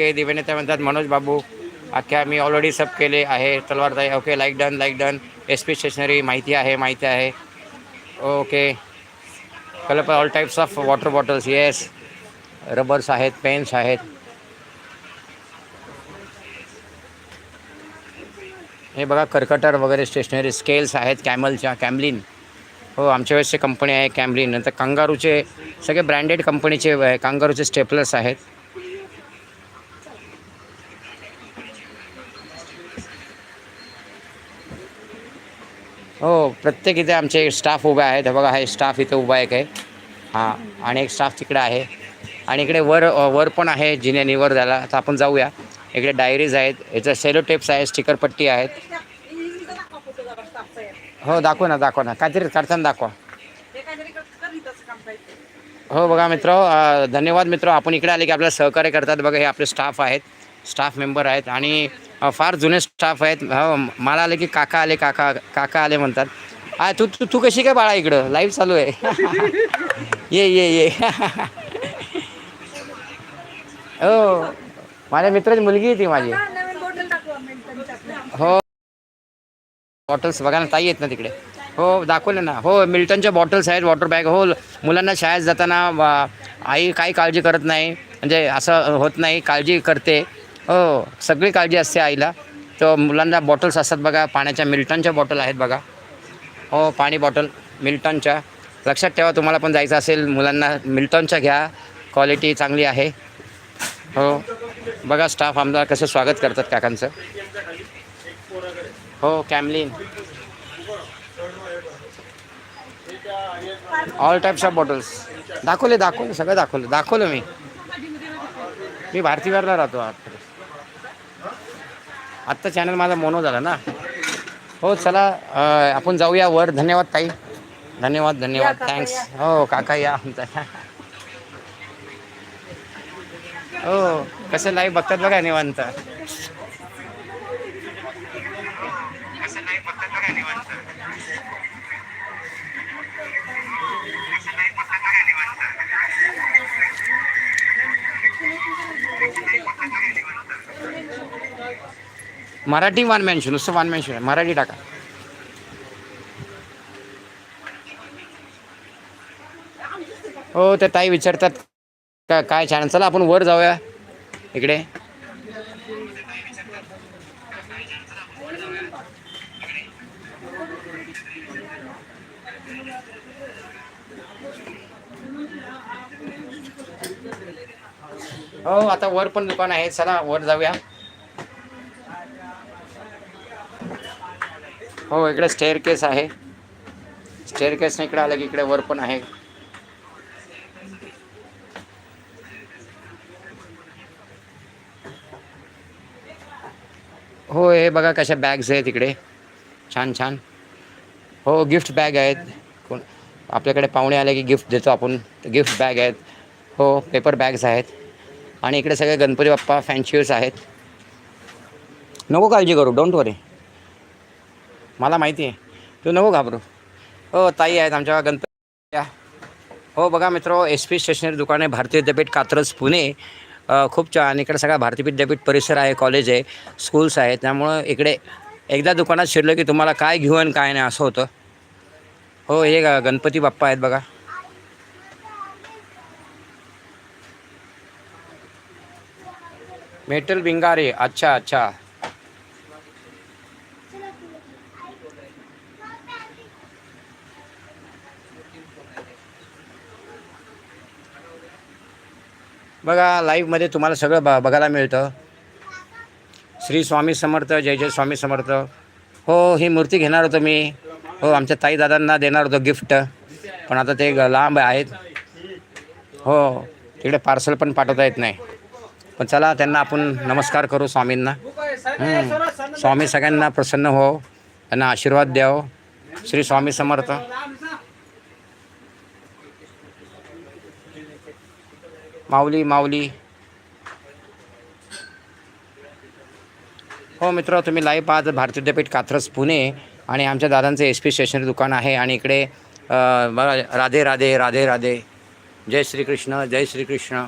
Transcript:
Okay दिव्याने म्हणतात मनोज बाबू अख्ख्या मी already सब केले आहे तलवारताई okay like done like done S P stationery माहिती आहे माहिती आहे. Okay colour all types of water bottles yes rubbers आहेत पेन्स आहेत. हे बघा कर्कटर वगैरे स्टेशनरी स्केल्स आहेत कॅमलच्या कॅमलिन हो आमच्या वेळेसचे कंपनी आहे कॅमलिन नंतर कांगारूचे सगळे ब्रँडेड कंपनीचे कांगारूचे स्टेपलर्स आहेत. हो प्रत्येक इथे आमचे स्टाफ उभे आहेत. बघा हा स्टाफ इथे उभा आहे. हां आणि एक स्टाफ तिकडे आहे. आणि इकडे वर वर पण आहे जिन्यानी वर झाला. तर आपण जाऊया. इकडे डायरीज आहेत. याचं सेलो टेप्स आहे स्टिकर पट्टी आहेत. हो दाखव ना दाखव ना. काहीतरी करताना दाखवा. हो बघा मित्र धन्यवाद मित्र. आपण इकडे आले की आपल्याला सहकार्य करतात. बघा हे आपले स्टाफ आहेत. स्टाफ मेंबर आहेत. आणि फार जुने स्टाफ आहेत. हो मला आले की काका आले काका काका आले म्हणतात. आ तू तू तू कशी काय बाळा इकडं? लाईव्ह चालू आहे. ये ये ये. हो माझ्या मित्राची मुलगी आहे ती माझी. हो. बॉटल्स बघा ना ताई आहेत ना तिकडे. हो दाखवले ना. हो मिल्टनच्या बॉटल्स आहेत वॉटर बॅग हो मुलांना शाळेत जाताना आई काही काळजी करत नाही. म्हणजे असं होत नाही काळजी करते. हो सगळी काळजी असते आईला. तर मुलांना बॉटल्स असतात बघा पाण्याच्या मिल्टनच्या बॉटल आहेत बघा. हो पाणी बॉटल मिल्टनच्या. लक्षात ठेवा तुम्हाला पण जायचं असेल मुलांना मिल्टनच्या घ्या. क्वालिटी चांगली आहे. हो बघा स्टाफ आमदार कसं स्वागत करतात काकांचं. हो Camlin all types of bottles दाखवले दाखवले सगळं दाखवलं. दाखवलं मी. मी भारतीवारला राहतो आता. आत्ता चॅनल माझा मोनो झाला ना. हो चला आपण जाऊया वर. धन्यवाद ताई. धन्यवाद धन्यवाद. थँक्स हो काका या आमचा. हो कसं लाईव्ह बघतात बघा निवांत. मराठी वन मॅन शो नुसतं वन मॅन शो आहे मराठी टाका. हो ते ताई विचारतात का काय छान. चला आपण वर जाऊया. इकडे. हो आता वर पण दुकान आहे. चला वर जाऊया. हो इकडे स्टेअर केस आहे. स्टेअर केसने इकडे आलं की इकडे वर पण आहे. हो हे बघा कशा बॅग्स आहेत इकडे. छान छान. हो गिफ्ट बॅग आहेत. कोण आपल्याकडे पाहुणे आले की गिफ्ट देतो आपण. गिफ्ट बॅग आहेत. हो पेपर बॅग्स आहेत. आणि इकडे सगळे गणपती बाप्पा फॅन्शियर्स आहेत. नको काळजी करू. डोंट वरी मला माहिती आहे. तू नको घाबरू. हो ताई आहेत आमच्या गणपती हो बघा मित्र एस पी स्टेशनरी दुकान आहे भारतीय विद्यापीठ कात्रज पुणे. खूप छान. इकडे सगळा भारतीय विद्यापीठ परिसर आहे कॉलेज आहे स्कूल्स आहेत. त्यामुळं इकडे एकदा दुकानात शिरलं की तुम्हाला काय घेऊ आणि काय नाही असं होतं. हो हे गणपती बाप्पा आहेत बघा. मेटल बिंगारे अच्छा अच्छा. बघा लाईव्हमध्ये तुम्हाला सगळं ब बघायला मिळतं. श्री स्वामी समर्थ जय जय स्वामी समर्थ. हो ही मूर्ती घेणार होतो मी. हो आमच्या ताईदादांना देणार होतो गिफ्ट पण आता ते लांब आहेत. हो तिकडे पार्सल पण पाठवता येत नाही. पण चला त्यांना आपण नमस्कार करू स्वामींना. स्वामी सगळ्यांना प्रसन्न हो त्यांना आशीर्वाद द्यावं. श्री स्वामी समर्थ. माऊली माऊली. हो मित्र तुम्ही लाईव्ह पाहत भारतीय विद्यापीठ कात्रज पुणे. आणि आमच्या दादांचं एस पी स्टेशनरी दुकान आहे आणि इकडे अ, बघा राधे राधे राधे राधे. जय श्रीकृष्ण जय श्रीकृष्ण.